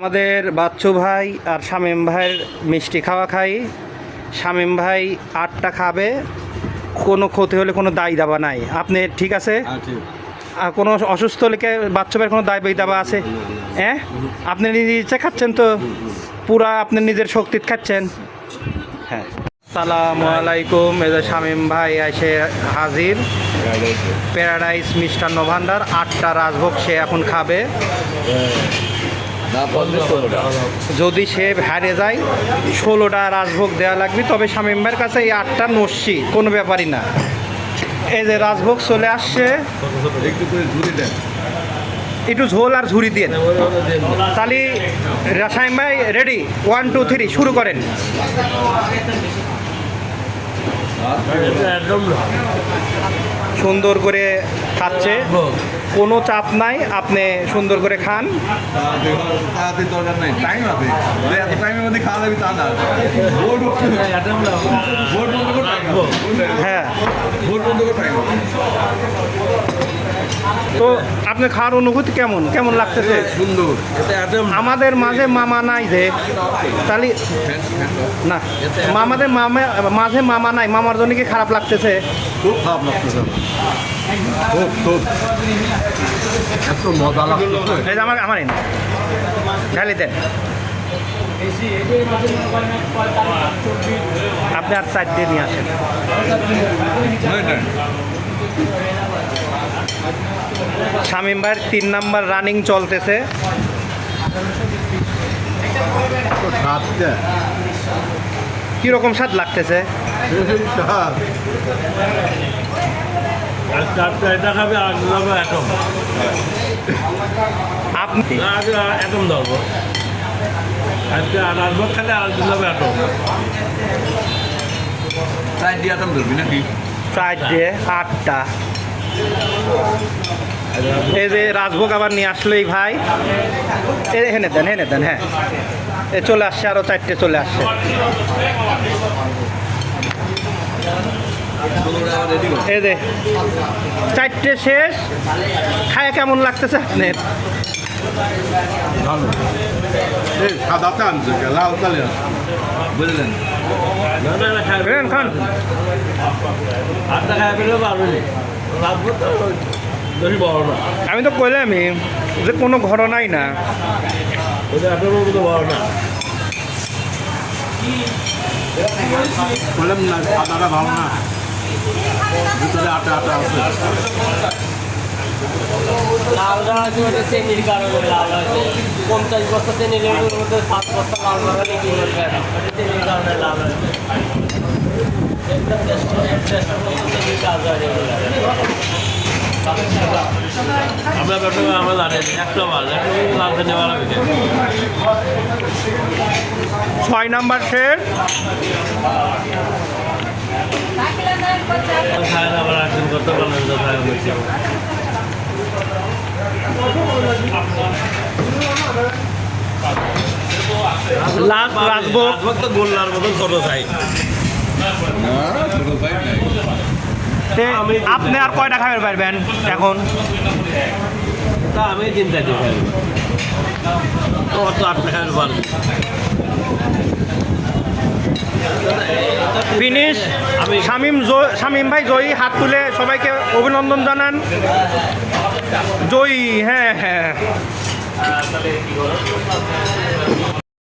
আমাদের বাচ্চু ভাই আর শামীম ভাইয়ের মিষ্টি খাওয়া খাই। শামীম ভাই আটটা খাবে। কোনো ক্ষতি হলে কোনো দায় দাবা নাই। আপনি ঠিক আছে? আর কোনো অসুস্থ হলে বাচ্চু ভাইয়ের কোনো দায় দাবা আছে? হ্যাঁ? আপনি নিজে ইচ্ছে খাচ্ছেন তো? পুরা আপনি নিজের শক্তিত খাচ্ছেন? হ্যাঁ। সালামু আলাইকুম। এ শামীম ভাই এসে হাজির। প্যারাডাইস মিষ্টান্ন ভান্ডার আটটা রাজভোগ সে এখন খাবে। যদি সে হারে যায় ষোলোটা রাজভোগ দেওয়া লাগবে তবে শামীম কাছে এই আটটা নস্যি কোনো ব্যাপারই না। এই যে রাজভোগ চলে আসছে একটু করে ঝুড়ি দেন। একটু ঝোল আর ঝুড়ি দিয়ে তাহলে রাসায়ন ভাই রেডি ওয়ান টু থ্রি শুরু করেন। সুন্দর করে খাচ্ছে। কোনো চাপ নাই আপনি সুন্দর করে খান। তাড়াতাড়ি দরকার নাই টাইম আছে এত টাইমের মধ্যে খাওয়া যাবে তা না টাইম হ্যাঁ ভোট বন্ধ করে টাইম তো আপনি খাওয়ার অনুভূতি কেমন? কেমন লাগতেছে? সুন্দর। আমাদের মাঝে মামা নাই যে। তাহলে না মামাদের মামা মাঝে মামা নাই মামার জন্য কি খারাপ লাগতেছে? খুব খারাপ লাগতেছে খুব খুব। এত মজা লাগতেছে। আমার আমার ঢালি দেন। আপনি আর সাইড দিয়ে নিয়ে আসেন। শামীম ভাইয়ের তিন নাম্বার রানিং চলতেছে। কীরকম স্বাদ লাগতেছে? আর যাবে অ্যাটম আপনি আগে ধরবো আজকে আর আসব খেলে আর যাবে অ্যাটম চাই দিয়ে আটাম ধরবি নাকি? সাইড দিয়ে আটটা। এই যে রাজভোগ আবার নিয়ে আসলো এই ভাই। এ হেনে দেন হেনে দেন হ্যাঁ। এ চলে আসছে আরও চারটে চলে আসছে। এই যে চারটে শেষ। খায় কেমন লাগতেছে আপনার? বুঝলেন? খান, আমি তো কইলামই যে কোনো ঘটনাই না। না বললাম না সাদাটা ভালো না। ভিতরে আটা আটা আছে। লাল রঙ আছে ওটা চেনির কারণে লাল হয়েছে পঞ্চাশ বস্তা চেনি লেবুর মধ্যে সাত বস্তা লাল করবে ওটা চেনির কারণে লাল একটা টেস্ট টেস্ট চেনির কাজ হয় এগুলো। আমরা ব্যাপারে আমরা জানি একটা মাল মারা ছয় নাম্বার না করতে পারলেন রাজভোগ তো গোল্লার মতন ছোট চাই আপনি আর কয়টা খাবার পারবেন এখন? তা আমি চিন্তা অত আটটা ফিনিশ শামিম শামিম ভাই জয়ী হাত তুলে সবাইকে অভিনন্দন জানান। জয়ী হ্যাঁ হ্যাঁ।